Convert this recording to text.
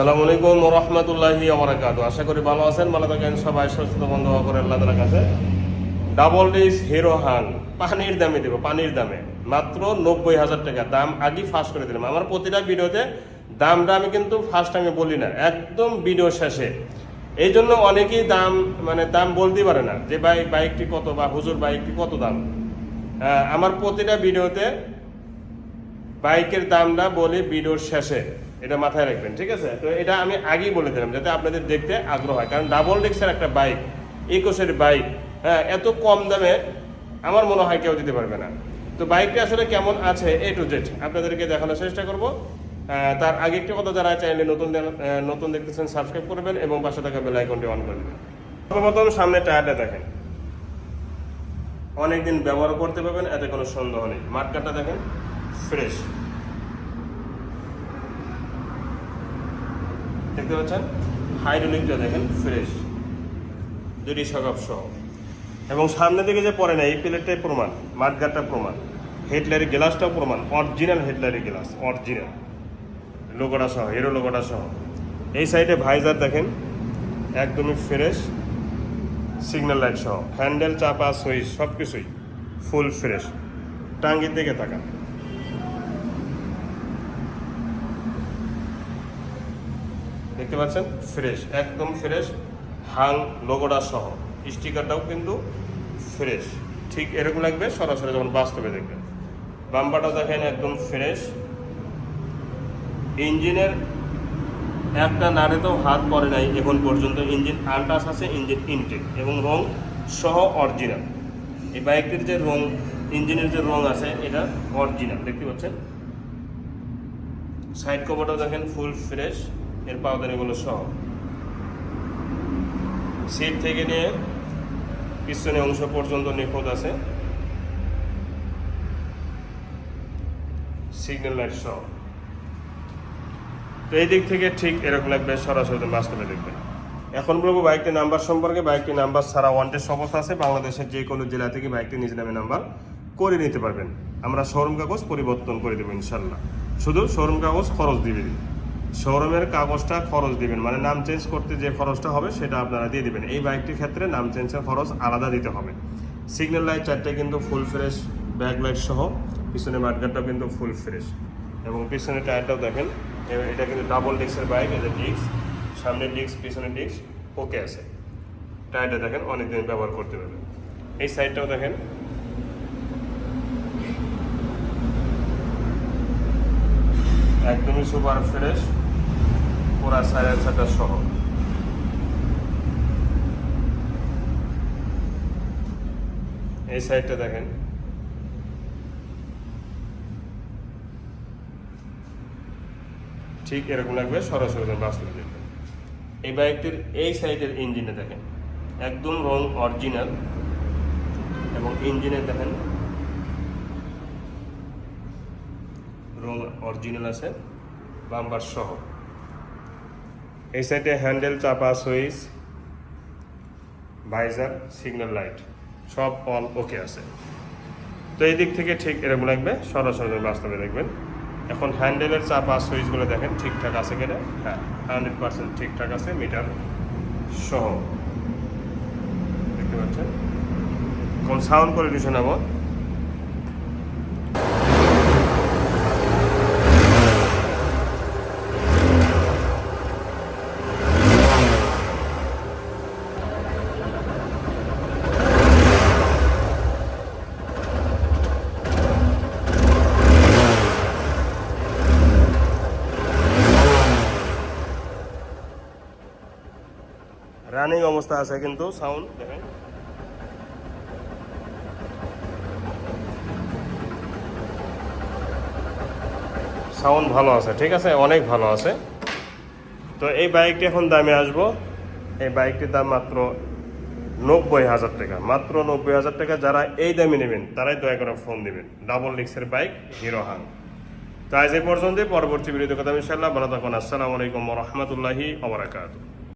আসসালামু আলাইকুম রহমতুল্লাহি আবরাকাত আশা করি ভালো আছেন, ভালো থাকেন সবাই, সুস্থ বন্ধ করে আল্লাহ তালার কাছে। ডাবল ডিস হিরো হাং পানির দামে দেবো, পানির দামে। মাত্র নব্বই হাজার টাকা, দাম আগেই ফার্স্ট করে দিলাম। আমার প্রতিটা ভিডিওতে দামটা আমি কিন্তু ফার্স্ট আমি বলি না, একদম ভিডিও শেষে। এই জন্য অনেকেই দাম মানে দাম বলতে পারে না, যে ভাই, বাইকটি কত বা হুজুর, বাইকটি কত দাম? আমার প্রতিটা ভিডিওতে বাইকের দামটা বলি ভিডিওর শেষে। এটা মাথায় রাখবেন, ঠিক আছে? তো এটা আমি আগেই বলে দিলাম যাতে আপনাদের দেখতে আগ্রহ হয়। কারণ ডাবল ডিক্সের একটা বাইক, একুশের বাইক হ্যাঁ এত কম দামে আমার মনে হয় কেউ দিতে পারবে না। তো বাইকটা আসলে কেমন আছে এ টু জেড আপনাদেরকে দেখানোর চেষ্টা করব। তার আগে একটি কথা যারা চাইলে নতুন নতুন দেখতেছেন সাবস্ক্রাইব করবেন এবং পাশে থাকা বেল আইকনটি অন করে দেবেন। সর্বপ্রথম সামনে টায়ারটা দেখেন। অনেকদিন ব্যবহার করতে পারবেন, এতে কোনো সন্দেহ নেই। মার্কারটা দেখেন ফ্রেশ দেখতে পাচ্ছেন? হাইড্রোলিকটা দেখেন ফ্রেশ দুটি সকাপ সহ। এবং সামনে দিকে যে পড়ে না, এই প্লেটটাই প্রমাণ মাঠগাটটা প্রমাণ। হেডলারি গ্লাসটাও প্রমাণ অরিজিনাল হেডলারি গ্লাস অরিজিনাল লোগোটা সহ হিরো লোগোটা সহ। এই সাইডে ভাইজার দেখেন, একদমই ফ্রেশ সিগন্যাল লাইট সহ। হ্যান্ডেল চাপা সুইচ সব কিছুই ফুল ফ্রেশ টাঙ্গির দিকে তাকান। দেখতে পাচ্ছেন? ফ্রেশ, একদম ফ্রেশ হাং লোগোটা সহ। স্টিকারটাও কিন্তু ফ্রেশ। ঠিক এরকম লাগবে, সরাসরি যখন বাস্তবে দেখবেন। বাম্পারটাও দেখেন একদম ফ্রেশ। ইঞ্জিনের একটা নাড়েতেও হাত পড়ে নাই এখন পর্যন্ত। ইঞ্জিন আনটাস আছে, ইঞ্জিন ইনটেক এবং রং সহ অরিজিনাল এই বাইকটির যে রং, ইঞ্জিনের যে রং আছে, এটা অরিজিনাল দেখতে পাচ্ছেন? সাইড কভারটাও দেখেন ফুল ফ্রেশ এর পাউদানিগুলো সহ সিট থেকে নিয়ে পিছনে অংশ পর্যন্ত নিখোঁজ আছে। সিগন্যাল লাইট সহ তো এই দিক থেকে ঠিক এরকম লাগবে, সরাসরি বাস্তবে দেখবেন। এখন বলব বাইকটির নাম্বার সম্পর্কে। বাইকটির নাম্বার ছাড়া ওয়ান্টেড অবস্থা আছে। বাংলাদেশের যে কোনো জেলা থেকে বাইকটি নিজ নামে নাম্বার করে নিতে পারবেন। আমরা শোরুম কাগজ পরিবর্তন করে দেবো ইনশাল্লাহ। শুধু শোরুম কাগজ খরচ দিবেন শোরুমের কাগজটা খরচ দিবেন মানে নাম চেঞ্জ করতে যে খরচটা হবে সেটা আপনারা দিয়ে দিবেন। এই বাইকটির ক্ষেত্রে নাম চেঞ্জের খরচ আলাদা দিতে হবে। সিগন্যাল লাইট চারটে কিন্তু ফুল ফ্রেশ ব্যাক লাইট সহ, পিছনে মাঠগাটটাও কিন্তু ফুল ফ্রেশ এবং পিছনে টায়ারটাও দেখেন এটা কিন্তু ডাবল ডিস্কের বাইক এটা ডিস্ক সামনে ডিস্ক পিছনে ডিস্ক ওকে আছে। টায়ারটা দেখেন, অনেকদিন ব্যবহার করতে পারবেন এই সাইডটাও দেখেন। একদমই সুপার ফ্রেশ পুরা সাইলেন্সারটা সহ এই সাইডটা দেখেন। ঠিক এরকম লাগবে, সরাসরি বাস্তবে দেখবেন। এই বাইকটির এই সাইডের ইঞ্জিনে দেখেন, একদম রং অরিজিনাল। এবং ইঞ্জিনে দেখেন, রং অরিজিনাল আছে বাম্বার সহ। এই সাইডে হ্যান্ডেল চাপা সুইচ, ভাইজার, সিগন্যাল লাইট, সব অল ওকে আছে। তো এই দিক থেকে ঠিক এরকম লাগবে, সরাসরি বাস্তবে দেখবেন। এখন হ্যান্ডেলের চাপা সুইচগুলো দেখেন ঠিকঠাক আছে কিনা? হ্যাঁ হান্ড্রেড পার্সেন্ট ঠিকঠাক আছে, মিটার সহ। দেখতে পাচ্ছেন? কোন সাউন্ড করে দিছে অবস্থা আছে কিন্তু সাউন্ড সাউন্ড ভালো আছে, ঠিক আছে? অনেক ভালো আছে। তো এই বাইকটি এখন দামে আসব। এই বাইকটির দাম মাত্র নব্বই হাজার টাকা। মাত্র নব্বই হাজার টাকা যারা এই দামে নেবেন, তারাই দয়া করে ফোন দিবেন। ডাবল ডিক্সের বাইক, হিরো হাং তো আজ এই পর্যন্তই, পরবর্তী ভিডিওতে কথা ইনশাল্লাহ ভালো থাকুন। আসসালামু আলাইকুম রহমতুল্লাহি আবরাকাতু